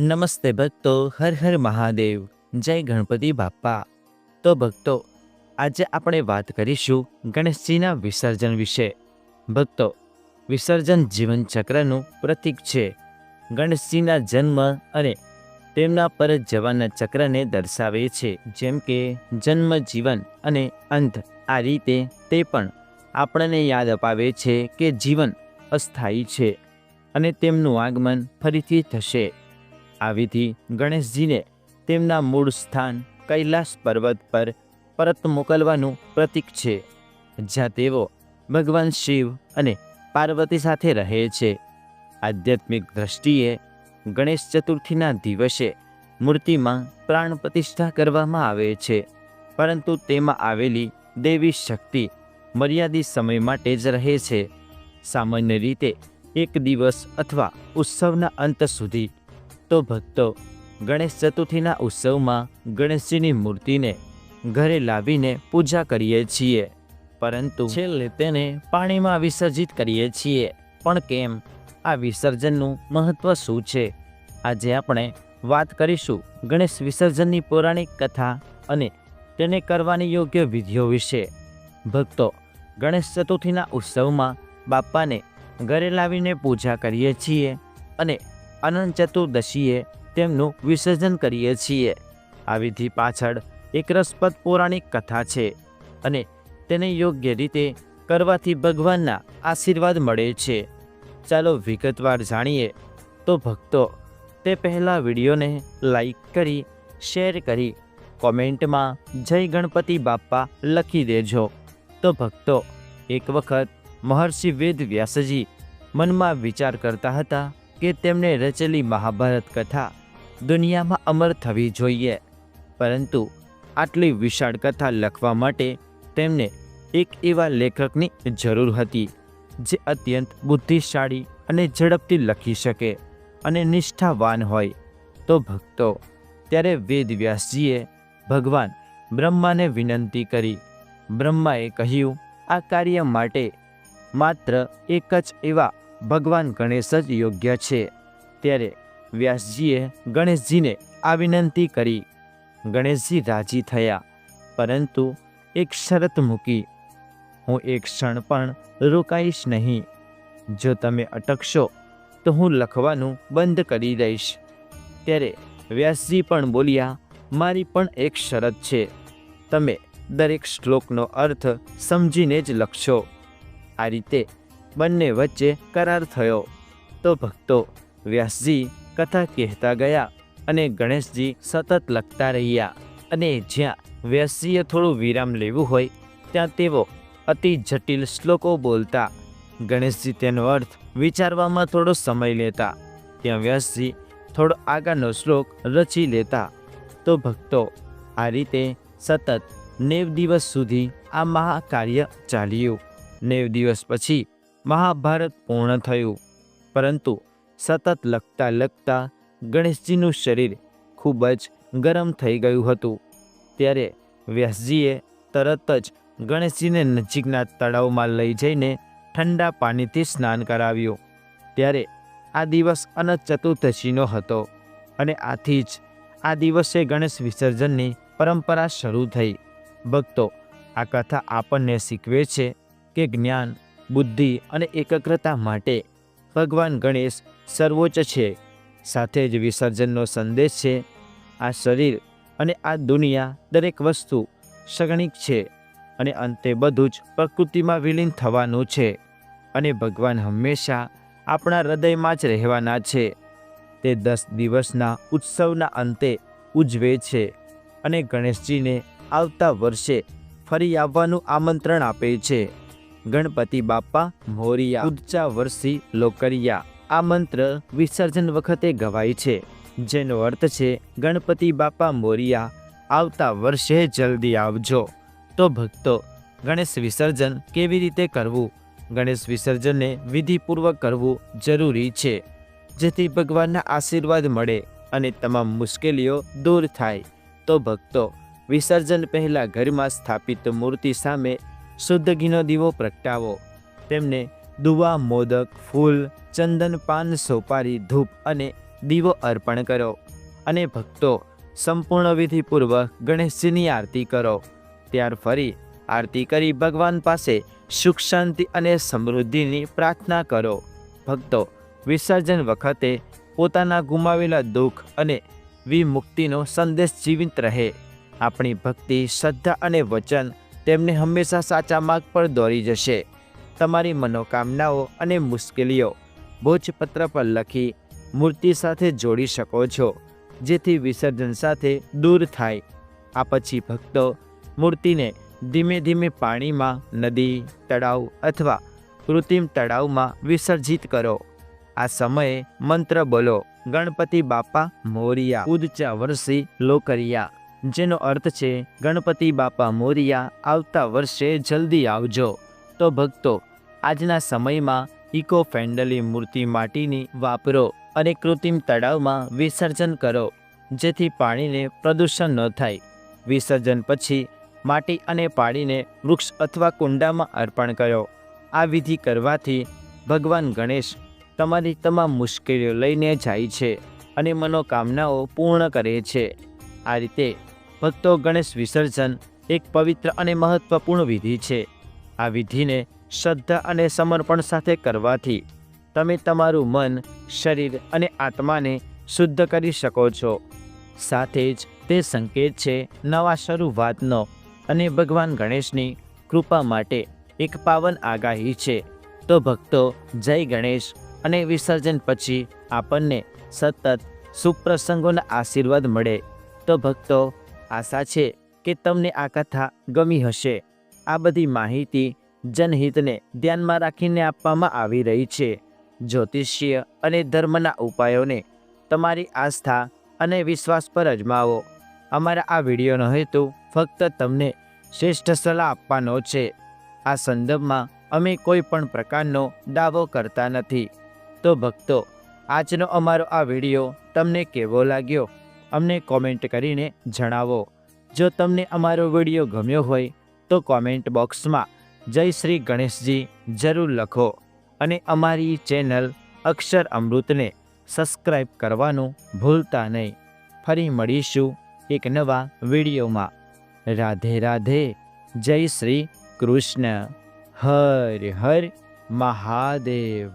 નમસ્તે ભક્તો, હર હર મહાદેવ, જય ગણપતિ બાપ્પા. તો ભક્તો, આજે આપણે વાત કરીશું ગણેશજીના વિસર્જન વિશે. ભક્તો, વિસર્જન જીવનચક્રનું પ્રતીક છે. ગણેશજીના જન્મ અને તેમના પર જવાના ચક્રને દર્શાવે છે, જેમ કે જન્મ, જીવન અને અંત. આ રીતે તે પણ આપણને યાદ અપાવે છે કે જીવન અસ્થાયી છે અને તેમનું આગમન ફરીથી થશે. આ વિધિ ગણેશજીને તેમના મૂળ સ્થાન કૈલાસ પર્વત પર પરત મોકલવાનું પ્રતીક છે, જ્યાં તેઓ ભગવાન શિવ અને પાર્વતી સાથે રહે છે. આધ્યાત્મિક દ્રષ્ટિએ ગણેશ ચતુર્થીના દિવસે મૂર્તિમાં પ્રાણ પ્રતિષ્ઠા કરવામાં આવે છે, પરંતુ તેમાં આવેલી દેવી શક્તિ મર્યાદિત સમય માટે જ રહે છે. સામાન્ય રીતે એક દિવસ અથવા ઉત્સવના અંત સુધી તો ભક્તો, ગણેશ ચતુર્થીના ઉત્સવમાં ગણેશજીની મૂર્તિને ઘરે લાવીને પૂજા કરીએ છીએ. પરંતુ છેલ્લે તેને પાણીમાં વિસર્જિત કરીએ છીએ. પણ કેમ? આ વિસર્જનનું મહત્વ શું છે? આજે આપણે વાત કરીશું ગણેશ વિસર્જનની પૌરાણિક કથા અને તેને કરવાની યોગ્ય વિધિઓ વિશે. ભક્તો, ગણેશ ચતુર્થીના ઉત્સવમાં બાપાને ઘરે લાવીને પૂજા કરીએ છીએ અને અનંત ચતુર્દશીએ તેમનું વિસર્જન કરીએ છીએ. આ વિધિ પાછળ એક રસપ્રદ પૌરાણિક કથા છે અને તેને યોગ્ય રીતે કરવાથી ભગવાનના આશીર્વાદ મળે છે. ચાલો વિગતવાર જાણીએ તો ભક્તો, તે પહેલાં વિડીયોને લાઈક કરી, શેર કરી, કોમેન્ટમાં જય ગણપતિ બાપ્પા લખી દેજો. તો ભક્તો, એક વખત મહર્ષિ વેદ વ્યાસજી મનમાં વિચાર કરતા હતા કે તેમણે રચેલી મહાભારત કથા દુનિયામાં અમર થવી જોઈએ. પરંતુ આટલી વિશાળ કથા લખવા માટે તેમને એક એવા લેખકની જરૂર હતી, જે અત્યંત બુદ્ધિશાળી અને ઝડપથી લખી શકે અને નિષ્ઠાવાન હોય. તો ભક્તો, ત્યારે વેદવ્યાસજીએ ભગવાન બ્રહ્માને વિનંતી કરી. બ્રહ્માએ કહ્યું, આ કાર્ય માટે માત્ર એક જ એવા ભગવાન ગણેશ જ યોગ્ય છે. ત્યારે વ્યાસજીએ ગણેશજીને આ વિનંતી કરી. ગણેશજી રાજી થયા, પરંતુ એક શરત મૂકી. હું એક ક્ષણ પણ રોકાઈશ નહીં. જો તમે અટકશો, તો હું લખવાનું બંધ કરી દઈશ. ત્યારે વ્યાસજી પણ બોલ્યા, મારી પણ એક શરત છે. તમે દરેક શ્લોકનો અર્થ સમજીને જ લખશો. આ રીતે બંને વચ્ચે કરાર થયો. તો ભક્તો, વ્યાસજી કથા કહેતા ગયા અને ગણેશજી સતત લખતા રહ્યા. અને જ્યાં વ્યાસજીએ થોડું વિરામ લેવું હોય, ત્યાં તેઓ અતિ જટિલ શ્લોકો બોલતા. ગણેશજી તેનો અર્થ વિચારવામાં થોડો સમય લેતા. ત્યાં વ્યાસજી થોડો આગળનો શ્લોક રચી લેતા. તો ભક્તો, આ રીતે સતત નેવ દિવસ સુધી આ મહાકાર્ય ચાલ્યું. નેવ દિવસ પછી મહાભારત પૂર્ણ થયું. પરંતુ સતત લખતા લખતા ગણેશજીનું શરીર ખૂબ જ ગરમ થઈ ગયું હતું. ત્યારે વ્યાસજીએ તરત જ ગણેશજીને નજીકના તળાવમાં લઈ જઈને ઠંડા પાણીથી સ્નાન કરાવ્યું. ત્યારે આ દિવસ અનંત ચતુર્દશીનો હતો અને આથી જ આ દિવસે ગણેશ વિસર્જનની પરંપરા શરૂ થઈ. ભક્તો આ કથા આપણને શીખવે છે કે જ્ઞાન બુદ્ધિ અને એકાગ્રતા માટે ભગવાન ગણેશ સર્વોચ્ચ છે. સાથે જ વિસર્જનનો સંદેશ છે, આ શરીર અને આ દુનિયા દરેક વસ્તુ સગણિક છે અને અંતે બધું જ પ્રકૃતિમાં વિલીન થવાનું છે અને ભગવાન હંમેશા આપણા હૃદયમાં જ રહેવાના છે. તે દસ દિવસના ઉત્સવના અંતે ઉજવે છે અને ગણેશજીને આવતા વર્ષે ફરી આવવાનું આમંત્રણ આપે છે. ગણપતિ બાપ્પા મોરિયા ઉચ્ચા વર્ષી લોકરિયા. આ મંત્ર વિસર્જન વખતે ગવાય છે. જેનો અર્થ છે, ગણપતિ બાપા, મોરિયા, આવતા વર્ષે જલ્દી આવજો. તો ભક્તો, ગણેશ વિસર્જન કેવી રીતે કરવું? ગણેશ વિસર્જનને વિધિપૂર્વક કરવું જરૂરી છે. જેથી ભગવાનના આશીર્વાદ મળે અને તમામ મુશ્કેલીઓ દૂર થાય. તો ભક્તો, વિસર્જન પહેલાં ઘરમાં સ્થાપિત મૂર્તિ સામે શુદ્ધ ઘીનો દીવો પ્રગટાવો. તેમને દુવા, મોદક, ફૂલ, ચંદન પાન, સોપારી, ધૂપ અને દીવો અર્પણ કરો અને ભક્તો સંપૂર્ણ વિધિપૂર્વક ગણેશજીની આરતી કરો. ત્યાર ફરી આરતી કરી ભગવાન પાસે સુખ, શાંતિ અને સમૃદ્ધિની પ્રાર્થના કરો. ભક્તો વિસર્જન વખતે પોતાના ગુમાવેલા દુઃખ અને વિમુક્તિનો સંદેશ જીવિત રહે. આપણી ભક્તિ, શ્રદ્ધા અને વચન તેમને હંમેશા સાચા માર્ગ પર દોરી જશે. તમારી મનોકામનાઓ અને મુશ્કેલીઓ ભોજપત્ર પર લખી મૂર્તિ સાથે જોડી શકો છો, જેથી વિસર્જન સાથે દૂર થાય. આ પછી ભક્તો મૂર્તિને ધીમે ધીમે પાણીમાં નદી, તળાવ અથવા કૃત્રિમ તળાવમાં વિસર્જિત કરો. આ સમયે મંત્ર બોલો, ગણપતિ બાપા મોરિયા, ઉદચા વર્ષી લોકરિયા. જેનો અર્થ છે, ગણપતિ બાપા મોરિયા, આવતા વર્ષે જલ્દી આવજો. તો ભક્તો, આજના સમયમાં ઇકો ફ્રેન્ડલી મૂર્તિ માટીની વાપરો અને કૃત્રિમ તળાવમાં વિસર્જન કરો, જેથી પાણીને પ્રદૂષણ ન થાય. વિસર્જન પછી માટી અને પાણીને વૃક્ષ અથવા કુંડામાં અર્પણ કરો. આ વિધિ કરવાથી ભગવાન ગણેશ તમારી તમામ મુશ્કેલીઓ લઈને જાય છે અને મનોકામનાઓ પૂર્ણ કરે છે. આ રીતે ભક્તો ગણેશ વિસર્જન એક પવિત્ર અને મહત્વપૂર્ણ વિધિ છે. આ વિધિને શ્રદ્ધા અને સમર્પણ સાથે કરવાથી તમે તમારું મન, શરીર અને આત્માને શુદ્ધ કરી શકો છો. સાથે જ તે સંકેત છે, નવા શરૂઆતનો અને ભગવાન ગણેશની કૃપા માટે એક પાવન આગાહી છે. તો ભક્તો, જય ગણેશ અને વિસર્જન પછી આપણને સતત સુપ્રસંગોના આશીર્વાદ મળે. તો ભક્તો આશા છે કે તમને આ કથા ગમી હશે. આ બધી માહિતી જનહિતને ધ્યાનમાં રાખીને આપવામાં આવી રહી છે. જ્યોતિષીય અને ધર્મના ઉપાયોને તમારી આસ્થા અને વિશ્વાસ પર અજમાવો. અમારા આ વિડીયોનો હેતુ ફક્ત તમને શ્રેષ્ઠ સલાહ આપવાનો છે. આ સંદર્ભમાં અમે કોઈ પણ પ્રકારનો દાવો કરતા નથી. તો ભક્તો, આજનો અમારો આ વીડિયો તમને કેવો લાગ્યો? અમને કોમેન્ટ કરીને જણાવો. જો તમને અમારો વીડિયો ગમ્યો હોય, તો કોમેન્ટ બોક્સમાં જય શ્રી ગણેશજી જરૂર લખો અને અમારી ચેનલ અક્ષર અમૃતને સબસ્ક્રાઈબ કરવાનું ભૂલતા નહીં. ફરી મળીશું એક નવા વિડીયોમાં. રાધે રાધે, જય શ્રી કૃષ્ણ. હર હર મહાદેવ.